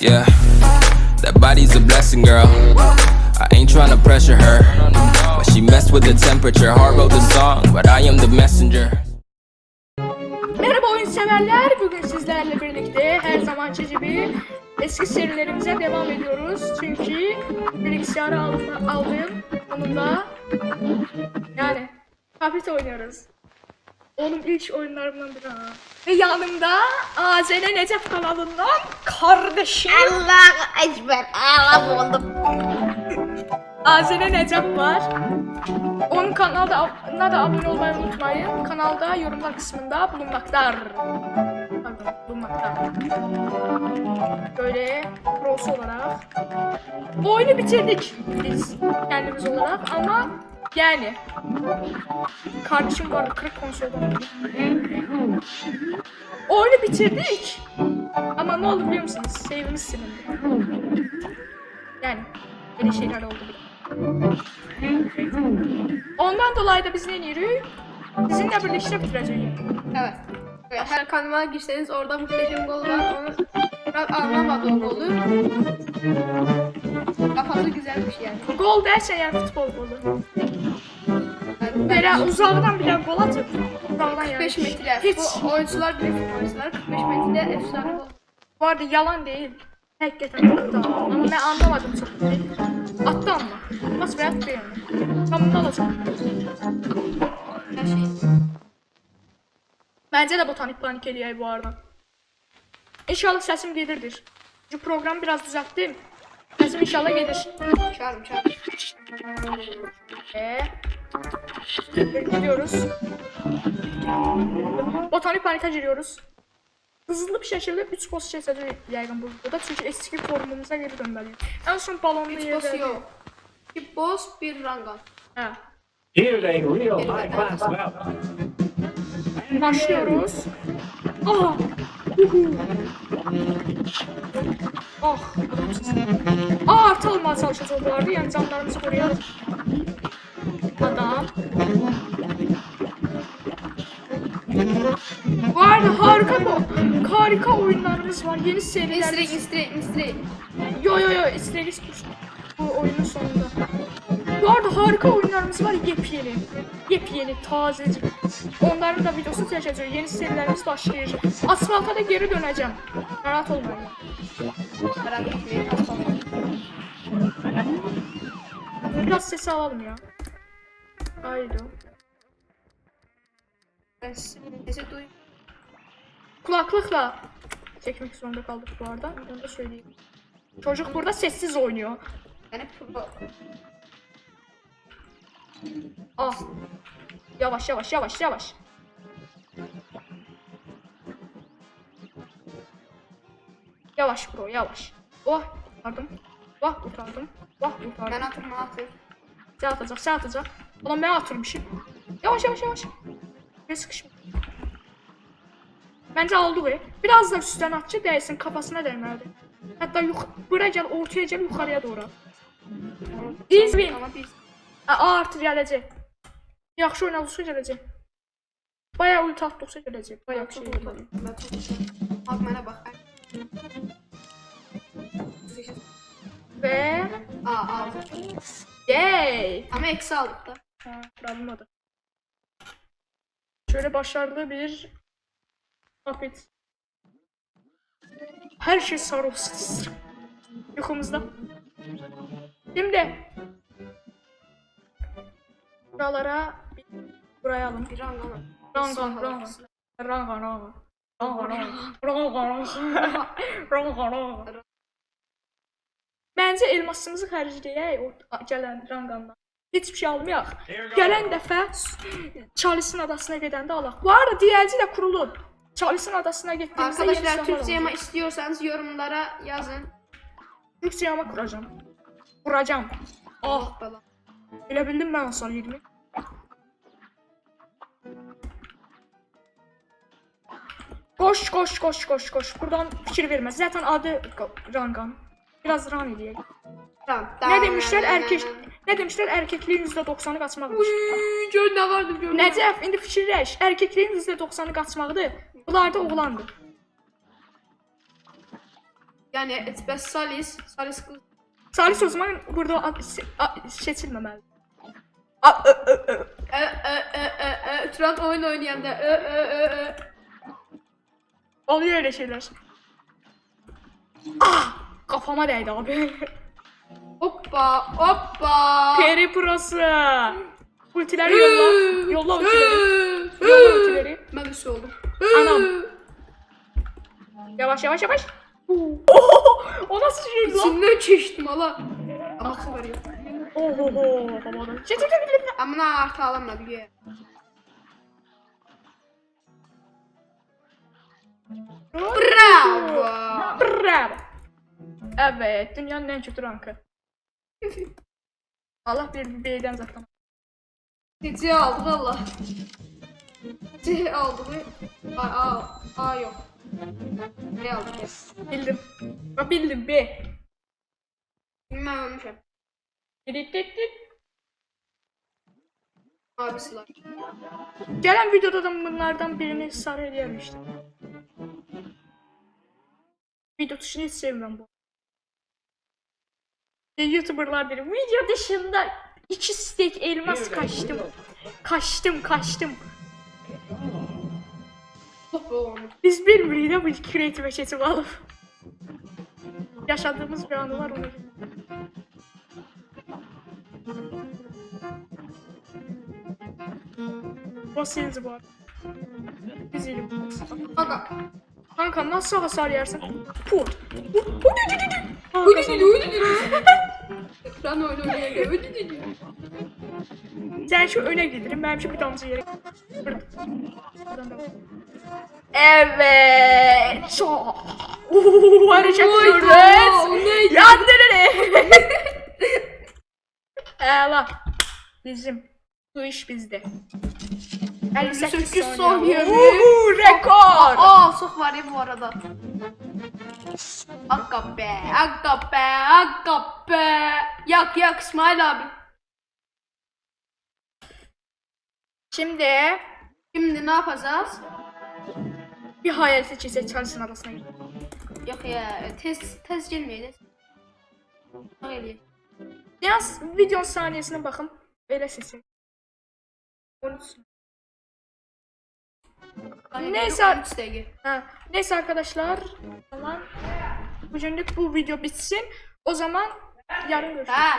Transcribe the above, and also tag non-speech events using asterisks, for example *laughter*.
Yeah, that body's a blessing, girl. I ain't tryna pressure her, but she messed with the temperature. Heart wrote the song, but I am the messenger. Merhaba oyun severler. Bugün sizlerle birlikte her zamanki gibi eski serilerimize devam ediyoruz. Çünkü bilgisayarı aldım, aldım. Onunla yani hafif oynuyoruz. Onun ilk oyunlarımdan biri ha. Ve yanımda Azene Necef kanalından kardeşim Allah ekber. Allah oldum. Azene Necef var. Onun kanalda da abone olmayı unutmayın. Kanalda yorumlar kısmında bulunmaktadır. Bulunmakta. Böyle pros olarak. Bu oyunu bitirdik biz kendimiz olarak ama yani kardeşim var kırık konsoldan. Oyunu bitirdik. Ama ne oldu biliyor musunuz? Save'imiz silindi. Yani böyle şeyler oldu. Ondan dolayı da biz ne yürü? Sizinle birlikte bitireceğiz. Evet. Ve Her kanalıma girseniz orada muhteşem gol var. Onu biraz anlamadım golü. Kafası güzelmiş yani. Gol dersen yani futbol golü. Böyle uzaktan bile gol atıp uzaktan yani. 45 metre. Hiç. Bu oyuncular bile oyuncular 45 metrede efsane gol. Bu arada yalan değil. Hakikaten attı ama. Ama ben anlamadım çok. Attı ama. Nasıl bir attı yani. Ben bunu alacağım. Her şey. Bence de botanik panik eliyor bu arada. İnşallah sesim gelirdir. Şu program biraz düzelttim. Sesim inşallah gelir. Çağırım çağırım. Ve gidiyoruz. Botanik panika giriyoruz. Hızlı bir şekilde 3 boss çekeceğiz yaygın bu videoda çünkü eski formumuza geri dönmeliyiz. En son balonlu Hiç yerde. boss yok. Bir boss bir rangan. He. Here's a real high class weapon. Başlıyoruz. Ah! Uhu. Ah! Ah artı almaya arada yani canlarımızı koruyalım. Harika bu. Harika oyunlarımız var. Yeni seriler. Mistrek mistrek mistrek. Yo yo yo istedik bu oyunun sonunda. Bu arada harika oyunlarımız var yepyeni. Yepyeni, tazecik. Onların da videosu çekeceğiz. Yeni serilerimiz başlayacak. Asfalta da geri döneceğim. Rahat olmayın. Merak etmeyin. aslanım. Biraz sesi alalım ya. Haydi. Ben sesi duyuyorum. Kulaklıkla çekmek zorunda kaldık bu arada. Onu da söyleyeyim. Çocuk burada sessiz oynuyor. Yani. Ah. Yavaş yavaş yavaş yavaş. Yavaş bro yavaş. Oh kurtardım. Vah kurtardım. Vah Ben kurtardım. atırım atır. Sen atacak sen atacak. Ulan ben atırmışım. Yavaş yavaş yavaş. Bir sıkışma. Bence aldı be. Biraz da üstten atçı değsin kafasına değmeli. Hatta yuk buraya gel ortaya gel yukarıya doğru. Biz A artır gələcək. Yaxşı oynadıqca gələcək. Bayağı ulti atdıqca gələcək. Bayağı şey çok- Bak bana bak. Və Aa aldık. yay! Ama eksi aldık da. Ha, almadı. Şöyle başarılı bir afet. Her şey sarı olsun. Yukumuzda. Şimdi buralara buraya alın. Bir. Rangan, rangan. Rangan, rangan. Rangan. Məncə elmasımızı xərcləyək o gələn ranqandan. Heç bir şey almayaq. Gələn dəfə Charles'in adasına gedəndə alaq. Bu arada DLC də kurulub. Charles'in adasına getdiyimizdə Arkadaşlar Türkçe yama istiyorsanız yorumlara yazın. Türkçe yama kuracağım. Kuracağım. Ah, Falan. elə bildim mən asal 20. Koş koş koş koş koş. Buradan fikir vermez. Zaten adı Rangan. Biraz ran edeyim. Tamam. Ne demişler erkek ne demişler erkekliğin %90'ı kaçmakmış. Uy, Gör ne vardı gör. Necəf indi fikirləş. Erkekliyin %90'ı qaçmaqdır. Bunlar da oğlandır. Yani Etbes Salis. Salis kız. Salih o zaman burada ad- se- a- seçilmemeli. A- ö- ö- ö. E, e, e, e, e. Turan oyun oynayanda. E, e, e, e. Oluyor öyle şeyler. Ah! Kafama değdi abi. Hoppa hoppa. Peri Pro'su. Ultileri yolla. Yolla ultileri. Yolla ultileri. Ben bir şey oldum. Anam. Yavaş yavaş yavaş. Oho! *laughs* O nasıl şey lan? İçinden çeşittim hala. Ama sıfır yok. Oho! Havada. Çek çek çek. Amına artı alamadı ya. Bravo. Bravo. Evet, dünyanın en kötü rankı. *laughs* Allah bir B'den zaten. Cici aldı valla. Cici aldı mı? A, A, A yok. Ne aldı ya? Bildim. Ben bildim B. Bilmem ölmüşüm. Dit dit dit. Abisi var. Gelen videoda da bunlardan birini sarı hediye işte. Video tuşunu hiç sevmiyorum bu. Youtuberlar derim. Video dışında iki steak elmas kaçtım. Kaçtım kaçtım. Oh. Biz birbiriyle bu creative chat'i alıp yaşadığımız bir anı var onu. Basıyoruz bu arada. İzleyelim. Aga. Kanka nasıl hasar yersin? Put. Put. Put. Ödü dedi, ödü dedi. Ben oyun oynayamıyorum. Ödü dedi. Sen şu öne gidelim. Ben şu bir damızı yere. Evet. Çok. Uuu, neydi? Yandırın. Ela. Bizim. Bu iş bizde. 58 58 saniye. Uuu, rekor. Aa sok var ya bu arada. Akka be, akka be, akka be. Yak yak İsmail abi. Şimdi Şimdi ne yapacağız? bir hayal seçeceğiz çalışsın arasına gidelim. Yok ya tez tez gelmeyeceğiz. Öyle. Yalnız videonun saniyesine bakın. Öyle seçin. 13. Neyse. Ha, neyse arkadaşlar. Zaman bugünlük bu video bitsin. O zaman yarın görüşürüz. Ha.